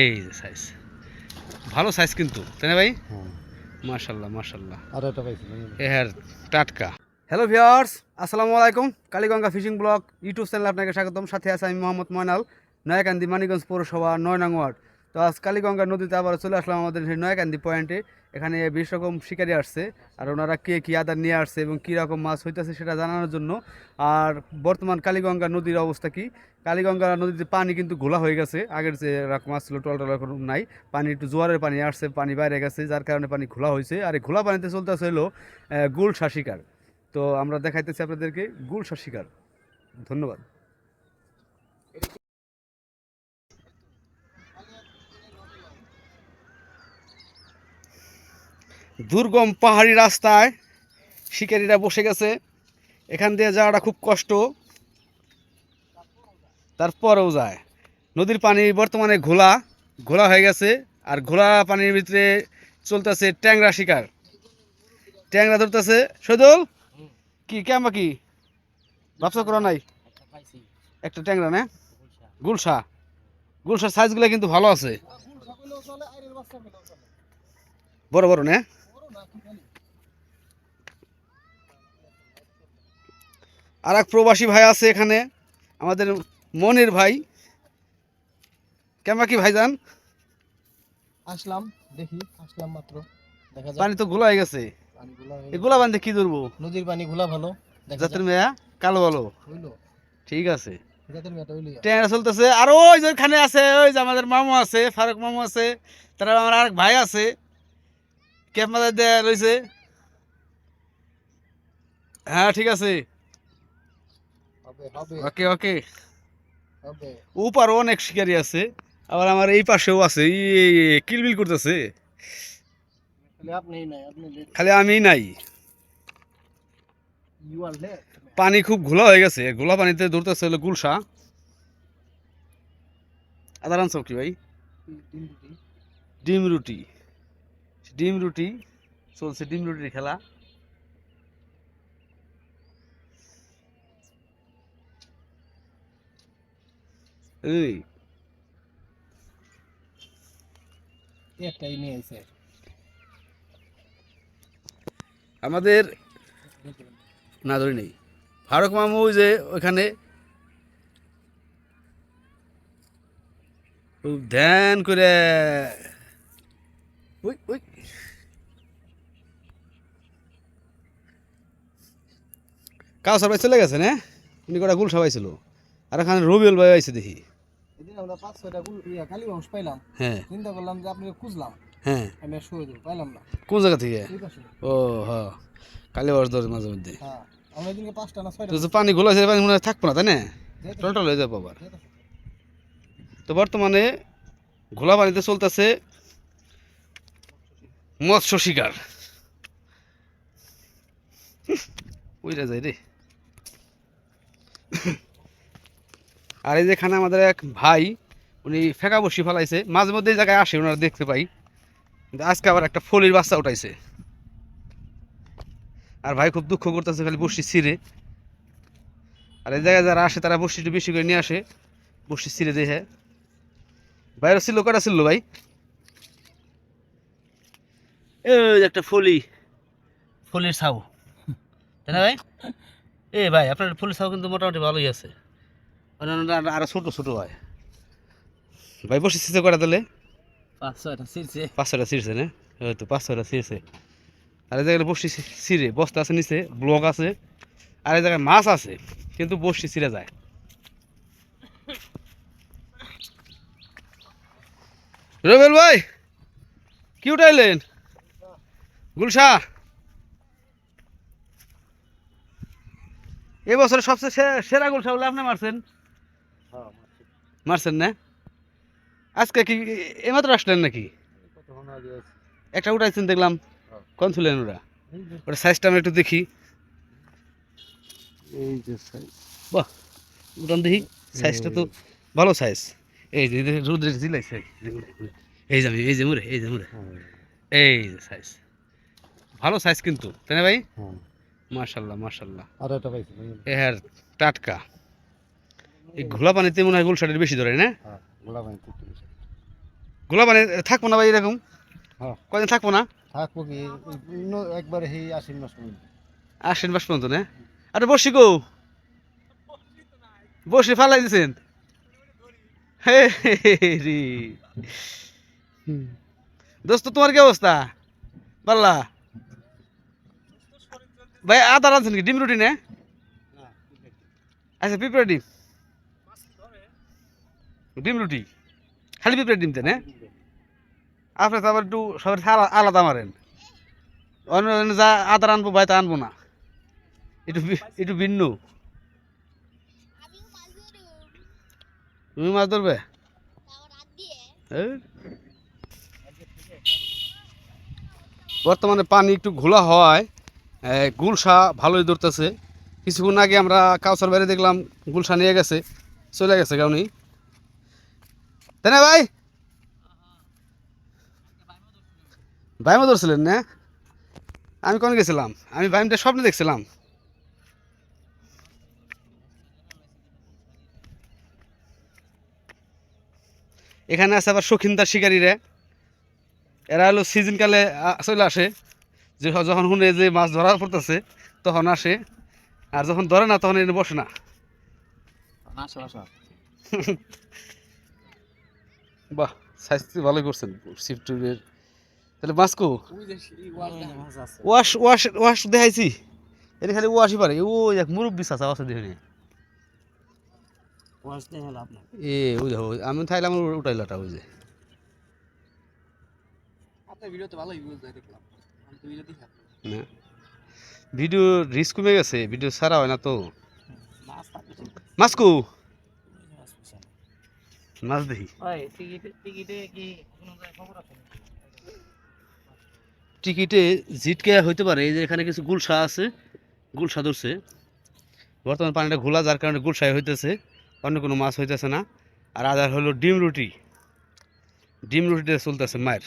এই যে সাইজ ভালো সাইজ কিন্তু তাই না ভাই? হ্যাঁ। মার্শাল্লাহ মার্শাল্লাহ আর একটা হ্যাঁ টাটকা। হ্যালো ভিওর্স আসসালামু আলাইকুম। Kaliganga fishing block YouTube channel আপনাকে স্বাগতম। সাথে আছে আমি মোহাম্মদ ময়নাল নয়াকান্দি মানিগঞ্জ পৌরসভা নয় নং ওয়ার্ড। তো আজ কালীগঙ্গা নদীতে আবার চলে আসলাম আমাদের নয়াকান্দি পয়েন্টে। এখানে বিশ রকম শিকারি আসছে। আর ওনারা কে কী আদার নিয়ে আসছে এবং কী রকম মাছ হইতেছে সেটা জানানোর জন্য। আর বর্তমান কালীগঙ্গা নদীর অবস্থা কি? কালীগঙ্গা নদীতে পানি কিন্তু ঘোলা হয়ে গেছে। আগের যে রকম ছিল, টল টল এখন নাই। পানি একটু জোয়ারের পানি আসছে, পানি বাইরে গেছে, যার কারণে পানি ঘোলা হয়েছে আর এই খোলা পানিতে চলতেছে হলো গুলশা শিকার। তো আমরা দেখাইতেছি আপনাদেরকে গুলশা শিকার। ধন্যবাদ। দুর্গম পাহাড়ি রাস্তায় শিকারীরা বসে গেছে। এখান দিয়ে যাওয়াটা খুব কষ্ট। তারপরেও যায়। নদীর পানি বর্তমানে ঘোলা ঘোলা হয়ে গেছে আর ঘোলা পানির ভিতরে চলতেছে ট্যাংরা শিকার। ট্যাংরা ধরতেছে। সদুল কি কেমন কি? ব্যবসা করা নাই? একটা ট্যাংরা না? গুলশা। গুলশার সাইজগুলো কিন্তু ভালো আছে। বড় বড় না? আর এক প্রবাসী ভাই আছে এখানে আমাদের মনির ভাই। কেমন কি ভাইজান? আসলাম দেখি আসলাম মাত্র। দেখা যাক। পানি তো গোলা হয়ে গেছে। এই গোলা বান্ধে কি ধরবো? নদীর পানি ঘোলা ভালো জাতের মেয়া কালো ভালো। ঠিক আছে। চলতেছে। আর ওই যে ওইখানে আছে ওই যে আমাদের মামু আছে ফারুক মামু আছে তারা আমার আরেক ভাই আছে। ক্যাপ মাথায় দেয়া রয়েছে হ্যাঁ ঠিক আছে। ওকে ওকে। ওপারও অনেক শিকারি আছে আবার আমার এই পাশেও আছে। কিলবিল করতেছে। খালি আমি নাই পানি খুব ঘোলা হয়ে গেছে। ঘোলা পানিতে ধরতেছে হলো গুলশা। আদার আনসার কি ভাই? ডিম রুটি? ডিম রুটি। চলছে ডিম রুটির খেলা। এই। একটাই নিয়ে আইছে। আমাদের না ধরি নেই। ফারুক মামু ওই যে ওইখানে খুব ধ্যান করে ওই ওই। কাউসার ভাই চলে গেছে না? উনি কটা গুল সবাই ছিল আর এখানে রবিউল ভাই আইছে দেখি। এদিন আমরা পাঁচ ছয়টা গুল ইয়া কালি মাংস পাইলাম। হ্যাঁ। চিন্তা করলাম যে আপনি খুঁজলাম। হ্যাঁ। আমি আর শুয়ে দেবো পাইলাম না। কোন জায়গা থেকে? ও হ্যাঁ কালী ধরে মাঝে মধ্যে। হ্যাঁ আমরা এদিনকে পাঁচটা না ছয়টা। তো পানি আছে পানি মনে হয় থাকব না তাই না? টলটল হয়ে যাব আবার। তো বর্তমানে ঘোলা পানিতে চলতেছে মৎস্য শিকার। ওইটা যায় রে। আর এই যেখানে আমাদের এক ভাই উনি ফেঁকা বসি ফেলাইছে। মাঝে মধ্যে এই জায়গায় আসে ওনারা দেখতে পাই। কিন্তু আজকে আবার একটা ফলির বাচ্চা উঠাইছে। আর ভাই খুব দুঃখ করতেছে খালি বসি ছিঁড়ে। আর এই জায়গায় যারা আসে তারা বসি একটু বেশি করে নিয়ে আসে। বসি ছিঁড়ে দেখে। বাইরে ছিল কটা ছিল ভাই? এই একটা ফলি। ফলির ছাউ। তাই না ভাই? এ ভাই আপনার ফলির ছাউ কিন্তু মোটামুটি ভালোই আছে। অন্যান্য আরও ছোট ছোট হয়। ভাই বসে ছিঁড়ছে কটা তাহলে? পাঁচ ছয়টা ছিঁড়ছে পাঁচ ছয়টা ছিঁড়ছে না? হয়তো পাঁচ ছয়টা ছিঁড়ছে আর এই জায়গায় বসি ছিঁড়ে বস্তা আছে নিচে ব্লক আছে। আর এই জায়গায় মাছ আছে কিন্তু বসি ছিঁড়ে যায়। রবেল ভাই কি উঠাইলেন? গুলশা? এবছর সবচেয়ে সেরা গুলশা বলে আপনি মারছেন। মারছেন না? আজকে কি এমাত্র আসলেন নাকি? একটা উঠাইছেন দেখলাম। হ্যাঁ। কোন ছিলেন ওরা? ওটা সাইজটা আমরা একটু দেখি। এই যে। বাহ উঠান দেখি। সাইজটা তো ভালো সাইজ এই যে এই যে রোদ্রে জিলাইছে। এই যে আমি এই যে মুরে এই যে মুরে হ্যাঁ। এই যে সাইজ ভালো সাইজ কিন্তু তাই না ভাই? হ্যাঁ। মার্শাল্লাহ মার্শাল্লাহ আর একটা পাইছিলাম এ হ্যাঁ টাটকা। এই ঘোলা পানিতে মনে হয় গুলশাটের বেশি ধরে না? হ্যাঁ গোলা পানি থাকব না ভাই এরকম? হ্যাঁ। কদিন থাকব না? থাকব কি একবারে সেই আশ্বিন মাস পর্যন্ত। আসেন বাস পর্যন্ত না? আরে বসি গো। বসে ফালাই দিছেন। দোস্ত তোমার কি অবস্থা? পারলা ভাই আদা রাঁধছেন কি? ডিম রুটি না? আচ্ছা পিঁপড়া ডিম। ডিম রুটি? খালি পিঁপড়া ডিম দেন হ্যাঁ? আপনি একটু সবার আলা- আলাদা মারেন। অন্য যা আদা আনব ভাই তা আনব না। একটু একটু ভিন্ন। তুমি মাছ ধরবে। বর্তমানে পানি একটু ঘোলা হওয়ায় গুলশা ভালোই ধরতেছে। কিছুক্ষণ আগে আমরা কাউসার বাইরে দেখলাম, গুলশা নিয়ে গেছে, চলে গেছে কাউনি তাই না ভাই? ভাইমা ধরছিলেন না? আমি কোন গেছিলাম? আমি ভাইমটা স্বপ্নে দেখছিলাম। এখানে আছে আবার শৌখিনদার শিকারীরা। এরা হলো সিজনকালে চলে আসে। যে যখন শুনে যে মাছ ধরা পড়তেছে তখন আসে। আর যখন ধরে না তখন এনে বসে না। বাহ স্বাস্থ্য ভালো করছেন তাহলে মাস্কো ওয়াশ ওয়াশ ওয়াশ দেখাইছি। এটা খালি ওয়াশই পারে। ও এক মুরব্বী দেখে এ। দেখো আমি থাইলাম উঠাইলাটা ওই যে। ভিডিও রিস্ক কমে গেছে ভিডিও ছাড়া হয় না তো। মাস্কু মাছ দেখি টিকিটে জিটকে হইতে পারে এই যে এখানে কিছু গুলশা আছে গুলশা ধরছে। বর্তমান পানিটা ঘোলা যার কারণে গুলশাই হইতেছে অন্য কোনো মাছ হইতেছে না। আর আদার হলো ডিম রুটি। ডিম রুটিতে চলতেছে মায়ের।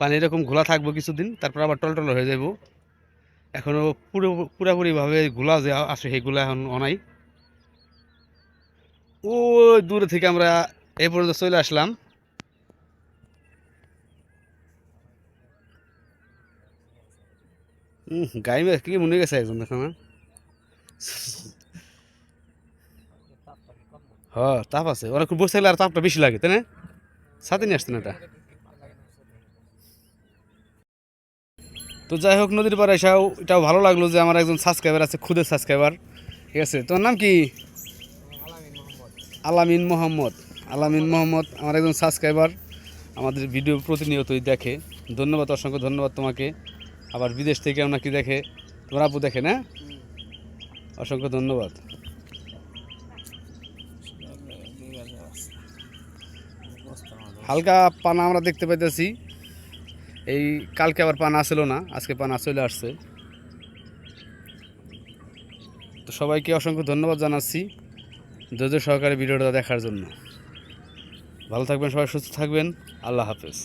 পানি এরকম ঘোলা থাকব কিছুদিন তারপর আবার টলটল হয়ে যাব এখনও পুরো পুরাপুরিভাবে ঘোলা যে আছে সেইগুলো এখন অনাই। ও দূরে থেকে আমরা এই পর্যন্ত চলে আসলাম। গাই মেয়ে কি মনে গেছে একজন দেখো না। হ্যাঁ তাপ আছে। খুব বসে থাকলে আর তাপটা বেশি লাগে, তাই না? সাথে নিয়ে আসতেন এটা? তো যাই হোক, নদীর পাড়ে এসাও এটাও ভালো লাগল যে আমার একজন সাবস্ক্রাইবার আছে, খুদের সাবস্ক্রাইবার ঠিক আছে তোর নাম কি? আলামিন মোহাম্মদ। আলামিন মোহাম্মদ আমার একজন সাবস্ক্রাইবার আমাদের ভিডিও প্রতিনিয়তই দেখে। ধন্যবাদ, অসংখ্য ধন্যবাদ তোমাকে। আবার বিদেশ থেকে নাকি দেখে? তোমার আপু দেখে না? অসংখ্য ধন্যবাদ। হালকা পানা আমরা দেখতে পাইতেছি। এই কালকে আবার পানা আসলো না, আজকে পানা চলে আসছে। তো সবাইকে অসংখ্য ধন্যবাদ জানাচ্ছি। ধৈর্য সহকারে ভিডিওটা দেখার জন্য। ভালো থাকবেন সবাই সুস্থ থাকবেন। আল্লাহ হাফেজ।